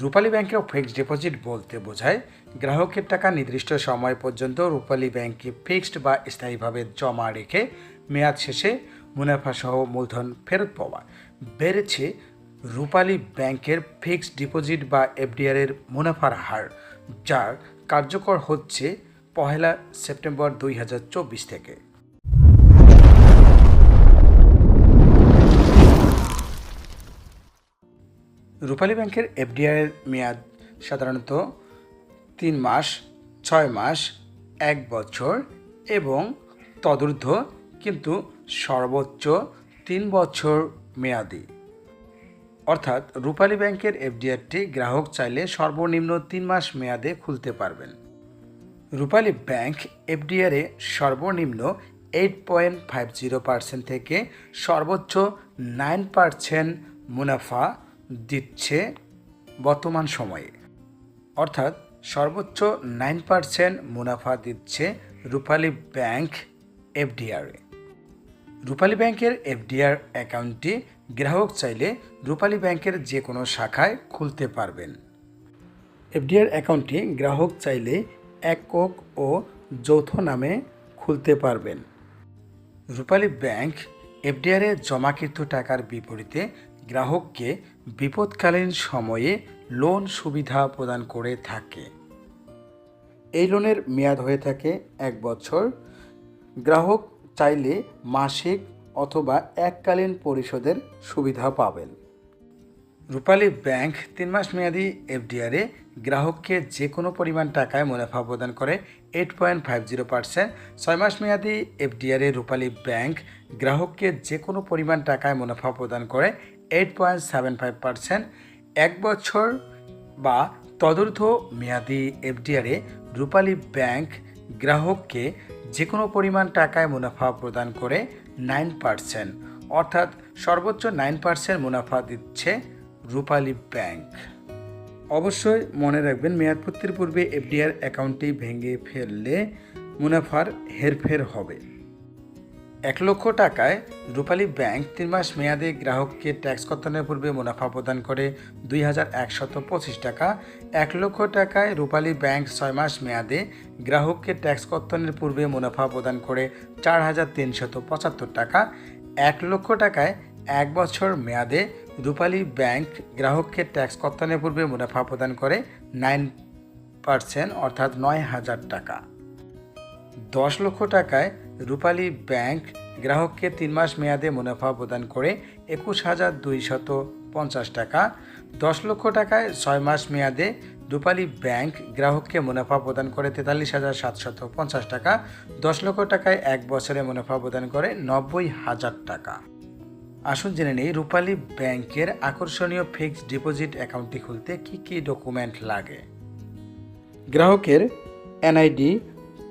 রূপালী ব্যাংকে fixed deposit বলতে বোঝায়, গ্রাহকের টাকা নির্দিষ্ট সময় পর্যন্ত রূপালী ব্যাংকে ফিক্সড বা স্থায়ীভাবে জমা রেখে মেয়াদ শেষে মুনাফাসহ মূলধন ফেরত পাওয়া। বেড়েছে রূপালী ব্যাংকের ফিক্সড ডিপোজিট বা এফডিআর এর মুনাফার হার যার কার্যকর হচ্ছে পহেলা সেপ্টেম্বর দুই হাজার চব্বিশ থেকে। রূপালী ব্যাংকের এফডিআই এর মেয়াদ সাধারণত তিন মাস, ছয় মাস, এক বছর এবং তদূর্ধ্ব কিন্তু সর্বোচ্চ তিন বছর মেয়াদি। অর্থাৎ রূপালী ব্যাংকের এফডিআরটি গ্রাহক চাইলে সর্বনিম্ন তিন মাস মেয়াদে খুলতে পারবেন। রূপালী ব্যাংক এফডিআরে সর্বনিম্ন eight point five zero percent থেকে সর্বোচ্চ নাইন পার্সেন্ট মুনাফা দিচ্ছে বর্তমান সময়ে। অর্থাৎ সর্বোচ্চ নাইন পার্সেন্ট মুনাফা দিচ্ছে রূপালী ব্যাংক এফডিআরে রূপালী ব্যাংকের এফডিআর অ্যাকাউন্টটি গ্রাহক চাইলে রূপালী ব্যাংকের যে কোনো শাখায় খুলতে পারবেন। এফডিআর অ্যাকাউন্টটি গ্রাহক চাইলে একক ও যৌথ নামে খুলতে পারবেন। রূপালী ব্যাংক এফডিআরে জমাকৃত টাকার বিপরীতে গ্রাহককে বিপদকালীন সময়ে লোন সুবিধা প্রদান করে থাকে। এই লোনের মেয়াদ হয়ে থাকে এক বছর। গ্রাহক চাইলে মাসিক অথবা এককালীন পরিশোধের সুবিধা পাবেন। রূপালী ব্যাংক তিন মাস মেয়াদি এফডিআরে গ্রাহককে যে কোনো পরিমাণ টাকায় মুনাফা প্রদান করে eight point five zero percent ছয় মাস মেয়াদি এফডিআরে রূপালী ব্যাংক গ্রাহককে যে কোনো পরিমাণ টাকায় মুনাফা প্রদান করে eight point seven five percent এক বছর বা তদূর্ধ্ব মেয়াদি এফডিআরে রূপালী ব্যাংক গ্রাহককে যে কোনো পরিমাণ টাকায় মুনাফা প্রদান করে নাইন পার্সেন্ট, অর্থাৎ সর্বোচ্চ নাইন পার্সেন্ট মুনাফা দিচ্ছে রূপালী ব্যাংক। অবশ্যই মনে রাখবেন মেয়াদপূর্তির পূর্বে এফডিআর অ্যাকাউন্টটি ভেঙে ফেললে মুনাফার হেরফের হবে। এক লক্ষ টাকায় রূপালী ব্যাংক তিন মাস মেয়াদে গ্রাহককে ট্যাক্স কর্তনের পূর্বে মুনাফা প্রদান করে দুই হাজার একশত পঁচিশ টাকা। এক লক্ষ টাকায় রূপালী ব্যাংক ছয় মাস মেয়াদে গ্রাহককে ট্যাক্স কর্তনের পূর্বে মুনাফা প্রদান করে চার হাজার তিনশত পঁচাত্তর টাকা। এক লক্ষ টাকায় এক বছর মেয়াদে রূপালী ব্যাংক গ্রাহককে ট্যাক্স কর্তনের পূর্বে মুনাফা প্রদান করে নাইন পার্সেন্ট অর্থাৎ নয় হাজার টাকা। দশ লক্ষ টাকায় রূপালী ব্যাংক গ্রাহককে তিন মাস মেয়াদে মুনাফা প্রদান করে একুশ হাজার দুইশত পঞ্চাশ টাকা। দশ লক্ষ টাকায় ছয় মাস মেয়াদে রূপালী ব্যাংক গ্রাহককে মুনাফা প্রদান করে তেতাল্লিশ হাজার সাতশত পঞ্চাশ টাকা। দশ লক্ষ টাকায় এক বছরে মুনাফা প্রদান করে নব্বই হাজার টাকা। আসুন জেনে নেই, রূপালী ব্যাংকের আকর্ষণীয় ফিক্সড ডিপোজিট অ্যাকাউন্টটি খুলতে কি কি ডকুমেন্ট লাগে? গ্রাহকের এনআইডি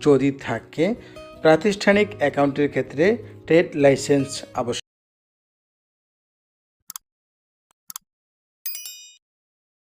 যদি থাকে প্রাতিষ্ঠানিক অ্যাকাউন্টের ক্ষেত্রে ট্রেড লাইসেন্স আবশ্যক।